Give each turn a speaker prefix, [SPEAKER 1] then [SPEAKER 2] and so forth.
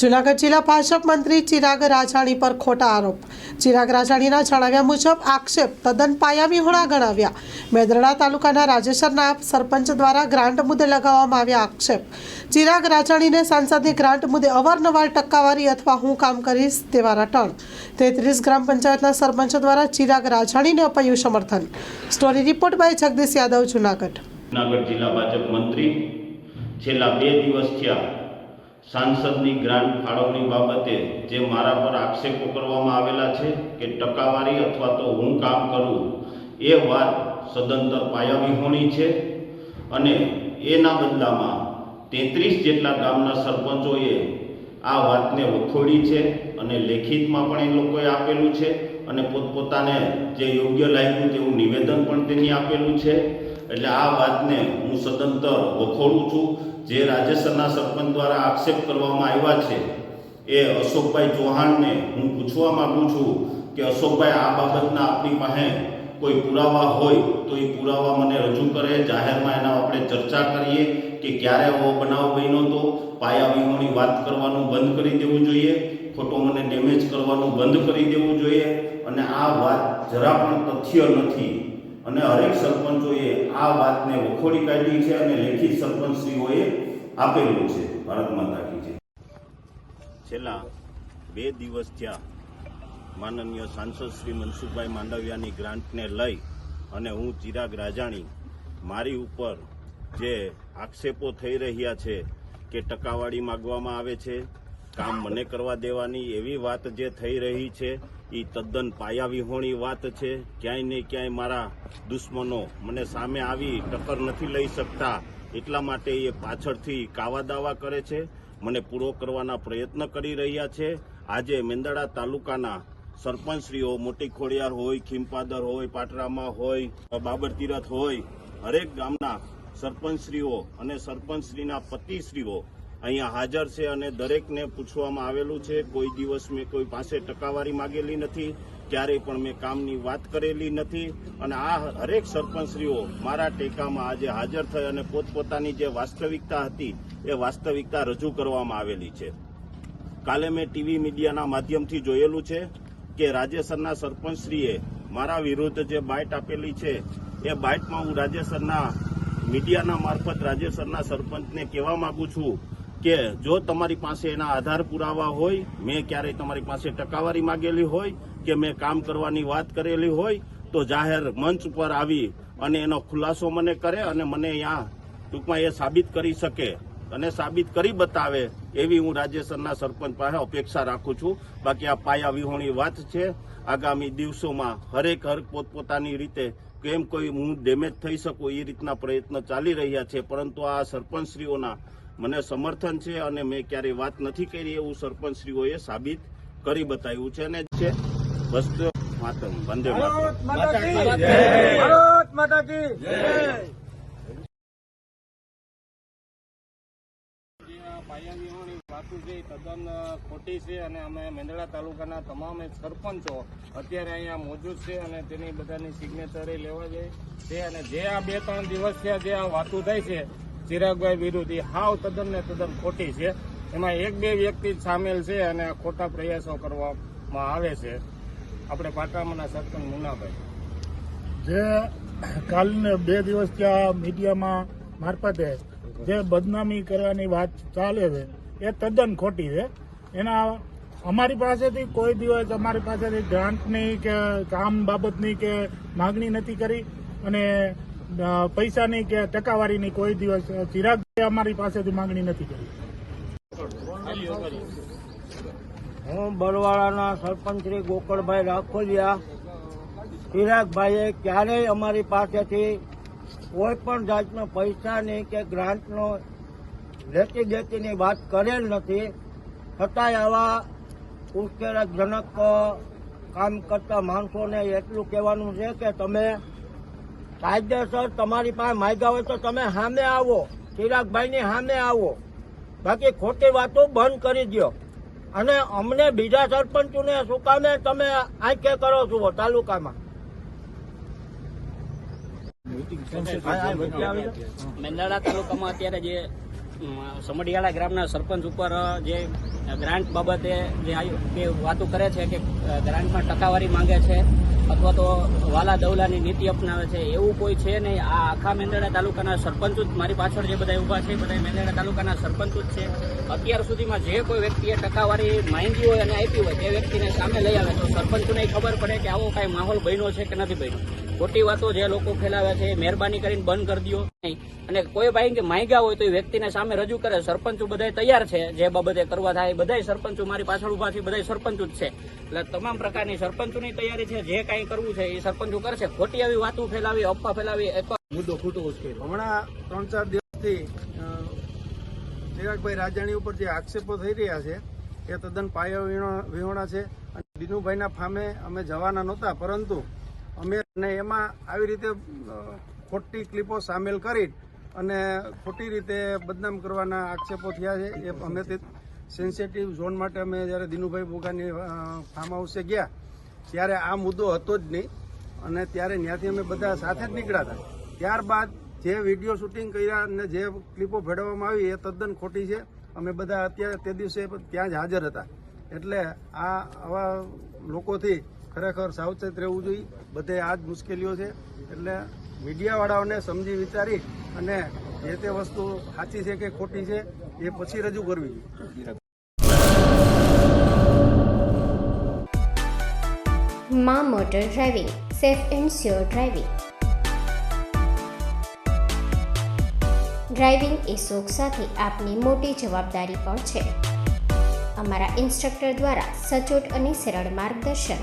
[SPEAKER 1] જુનાગઢ જિલ્લા ભાજપ મંત્રી ચિરાગ રાજાણી પર ખોટા આરોપ. ચિરાગ રાજાણીના જણાવ્યા મુજબ આક્ષેપ તદ્દન પાયાવિહોણા ગણાવ્યા. મેદરડા તાલુકાના રાજેશ્વર નાયબ સરપંચ દ્વારા ગ્રાન્ટ મુદ્દે લગાવવામાં આવ્યા આક્ષેપ. ચિરાગ રાજાણીને સાંસદની ગ્રાન્ટ મુદ્દે અવારનવાર ટક્કાવારી અથવા હું કામ કરીશ તેવા રટણ. તેત્રીસ ગ્રામ પંચાયતના સરપંચ દ્વારા ચિરાગ રાજાણીને અપાયું સમર્થન. Story report by Jagdish Yadav, Junagadh.
[SPEAKER 2] Junagadh જિલ્લા ભાજપ મંત્રી છેલ્લા બે દિવસ થયા સાંસદની ગ્રાન્ટ ફાળવણી બાબતે જે મારા પર આક્ષેપો કરવામાં આવેલા છે કે ટકાવારી અથવા તો હું કામ કરું, એ વાત સદંતર પાયાવિહોણી છે અને એના બદલામાં તેત્રીસ જેટલા ગામના સરપંચોએ આ વાતને વખોડી છે અને લેખિતમાં પણ એ લોકોએ આપેલું છે અને પોતપોતાને જે યોગ્ય લાગ્યું તેવું નિવેદન પણ તેની આપેલું છે. એટલે આ વાતને હું સદંતર વખોડું છું. જે રાજ્યસરના સરપંચ દ્વારા આક્ષેપ કરવામાં આવ્યા છે, એ અશોકભાઈ ચૌહાણને હું પૂછવા માગું છું કે અશોકભાઈ, આ બાબતના આપણી પાસે કોઈ પુરાવા હોય તો એ પુરાવા મને રજૂ કરે. જાહેરમાં એના આપણે ચર્ચા કરીએ કે ક્યારે આવો બનાવ બન્યો તો પાયા વીમોની વાત કરવાનું બંધ કરી દેવું જોઈએ, ખોટો મને ડેમેજ કરવાનું બંધ કરી દેવું જોઈએ અને આ વાત જરા પણ તથ્ય નથી. અને હરેક સરપંચોએ આ વાતને વખોડી કાઢી છે અને લેખિત સરપંચશ્રીઓએ આપેલું છે, ભારત માતા કી જય. છેલ્લા બે દિવસ થયા માનનીય સાંસદ શ્રી મનસુખભાઈ માંડવિયાની ગ્રાન્ટને લઈ અને હું ચિરાગ રાજાણી મારી ઉપર જે આક્ષેપો થઈ રહ્યા છે કે ટકાવારી માગવામાં આવે છે, કામ મને કરવા દેવાની એવી વાત જે થઈ રહી છે એ તદ્દન પાયાવિહોણી વાત છે, ક્યાંય ને ક્યાંય મારા દુશ્મનો મને સામે આવી ટક્કર નથી લઈ શકતા. એટલા માટે એ પાછળથી કાવા દાવા કરે છે, મને પૂરો કરવાના પ્રયત્ન કરી રહ્યા છે. આજે મેંદડા તાલુકાના સરપંચશ્રીઓ, મોટી ખોડિયાર હોય, ખીમપાદર હોય, પાટરામાં હોય, બાબર તીરથ હોય, હરેક ગામના સરપંચશ્રીઓ અને સરપંચશ્રીના પતિશ્રીઓ અહીંયા હાજર છે અને દરેકને પૂછવામાં આવેલું છે, કોઈ દિવસ મેં કોઈ પાસે ટકાવારી માગેલી નથી. ક્યારેય પણ મેં કામની વાત કરેલી નથી. અને આ હરેક સરપંચશ્રીઓ મારા ટેકામાં આજે હાજર થઈ અને પોતપોતાની જે વાસ્તવિકતા હતી, એ વાસ્તવિકતા રજૂ કરવામાં આવેલી છે. કાલે મેં ટીવી મીડિયાના માધ્યમથી જોયેલું છે કે રાજ્યસરના સરપંચશ્રીએ મારા વિરુદ્ધ જે બાઇટ આપેલી છે, એ બાઇટમાં હું રાજ્યસરના મીડિયાના મારફત રાજ્યસરના સરપંચને કહેવા માગું છું કે જો તમારી પાસે એના આધાર પુરાવા હોય, મેં ક્યારેય તમારી પાસે ટકાવારી માગેલી હોય કે મેં કામ કરવાની વાત કરેલી હોય, તો જાહેર મંચ ઉપર આવી અને એનો ખુલાસો મને કરે અને મને અહીંયા ટૂંકમાં એ સાબિત કરી શકે. અને સાબિત કરી બતાવે એવી હું રાજ્યસરના સરપંચ પાસે અપેક્ષા રાખું છું. બાકી આ પાયા વિહોણી વાત છે. આગામી દિવસોમાં હરેક હર પોતપોતાની રીતે કેમ કોઈ હું ડેમેજ થઈ શકું એ રીતના પ્રયત્ન ચાલી રહ્યા છે. પરંતુ આ સરપંચશ્રીઓના મને સમર્થન છે અને મેં ક્યારેય વાત નથી કરી એવું સરપંચશ્રીઓએ સાબિત કરી બતાવ્યું છે અને છે. વસ્તુ માતમ વંદે
[SPEAKER 3] તદ્દન ખોટી છે અને અમે મેંદડા તાલુકાના તમામ સરપંચો અત્યારે અહીંયા મોજૂદ છે અને તેની બધાની સિગ્નેચરે લેવા જાય. છે અને જે આ બે ત્રણ દિવસ છે જે આ વાતો થાય છે ચિરાગભાઈ વિરુદ્ધ હાવ તદ્દન ને તદ્દન ખોટી છે. એમાં એક બે વ્યક્તિ સામેલ છે અને ખોટા પ્રયાસો કરવામાં આવે છે. આપણે પાટામાના સરપંચ મુનાભાઈ.
[SPEAKER 4] જે કાલને બે દિવસ ત્યાં મીડિયામાં મારફતે જે બદનામી કરવાની વાત ચાલે છે, એ તદ્દન ખોટી છે. એના અમારી પાસેથી કોઈ દિવસ અમારી પાસેથી ગ્રાન્ટની કે કામ બાબતની કે માગણી નથી કરી અને પૈસાની કે ટકાવારીની કોઈ દિવસ ચિરાગ અમારી પાસેથી માંગણી નથી કરી.
[SPEAKER 3] હું બરવાળાના સરપંચ શ્રી ગોકળભાઈ રાખોલિયા. ચિરાગભાઈએ ક્યારેય અમારી પાસેથી કોઈ પણ જાતનો પૈસાની કે ગ્રાન્ટનો લેતી દેતીની વાત કરેલ નથી. છતાંય આવા ઉશ્કેરકજનક કામ કરતા માણસોને એટલું કહેવાનું છે કે તમે કાયદેસર તમારી પાસે માયગા હોય તો તમે સામે આવો. ચિરાગભાઈની સામે આવો. બાકી ખોટી વાતો બંધ કરી દો અને અમને બીજા સરપંચોને શું કામે તમે આંખે કરો છો તાલુકામાં?
[SPEAKER 5] મેંદરડા તાલુકામાં અત્યારે જે સમડિયાળા ગ્રામના સરપંચ ઉપર જે ગ્રાન્ટ બાબતે જે વાતો કરે છે કે ગ્રાન્ટમાં ટકાવારી માંગે છે, અથવા તો વાલા દવલાની નીતિ અપનાવે છે, એવું કોઈ છે નહીં. આ આખા મેંદરડા તાલુકાના સરપંચો જ, મારી પાછળ જે બધા ઊભા છે બધા મેંદરડા તાલુકાના સરપંચો જ છે. અત્યાર સુધીમાં જે કોઈ વ્યક્તિએ ટકાવારી માંગી હોય અને આપી હોય, તે વ્યક્તિને સામે લઈ આવે. તો સરપંચોને ખબર પડે કે આવો કાંઈ માહોલ બન્યો છે કે નથી બન્યો. ખોટી વાતો જે લોકો ફેલાવે છે મહેરબાની કરીને બંધ કરી દો અને કોઈ ભાઈ કે માંગ્યા હોય તો એ વ્યક્તિને સામે રજૂ કરે. સરપંચો બધા તૈયાર છે જે બાબતે કરવા થાય. બધા સરપંચો મારી પાછળ ઊભા છે બધા સરપંચો જ છે. એટલે તમામ પ્રકારની સરપંચોની તૈયારી છે. જે કાંઈ કરવું છે એ સરપંચો કરશે. ખોટી આવી વાતો ફેલાવી, અફવા ફેલાવી મુદ્દો ખોટો છે
[SPEAKER 6] હમણાં ત્રણ ચાર દિવસથી ચિરાગભાઈ રાજાણી ઉપર જે આક્ષેપો થઈ રહ્યા છે, એ તદ્દન પાયો વિહોણા છે. અને દિનુભાઈના ફામે અમે જવાના નહોતા, પરંતુ અમે અને એમાં આવી રીતે ખોટી ક્લિપો સામેલ કરી અને ખોટી રીતે બદનામ કરવાના આક્ષેપો થયા છે. એ અમે તે સેન્સિટિવ ઝોન માટે અમે જ્યારે દિનુભાઈ બોગાની ફાર્મ હાઉસે ગયા, ત્યારે આ મુદ્દો હતો જ નહીં. અને ત્યારે ત્યાંથી અમે બધા સાથે જ નીકળ્યા હતા. ત્યારબાદ જે વીડિયો શૂટિંગ કર્યા અને જે ક્લિપો ભેળવવામાં આવી એ તદ્દન ખોટી છે. અમે બધા અત્યારે તે દિવસે ત્યાં જ હાજર હતા. એટલે આ આવા લોકોથી ખરેખર સાવચેત રહેવું જોઈએ. બધે આ જ મુશ્કેલીઓ છે. એટલે મીડિયાવાળાઓને સમજી વિચારી અને જે તે વસ્તુ સાચી છે કે ખોટી છે, એ પછી રજૂ કરવી
[SPEAKER 7] મા motor driving, safe and sure driving. Driving એ શોખ સાથે આપની મોટી જવાબદારી પણ છે. અમારા ઇન્સ્ટ્રક્ટર દ્વારા સચોટ અને સરળ માર્ગદર્શન.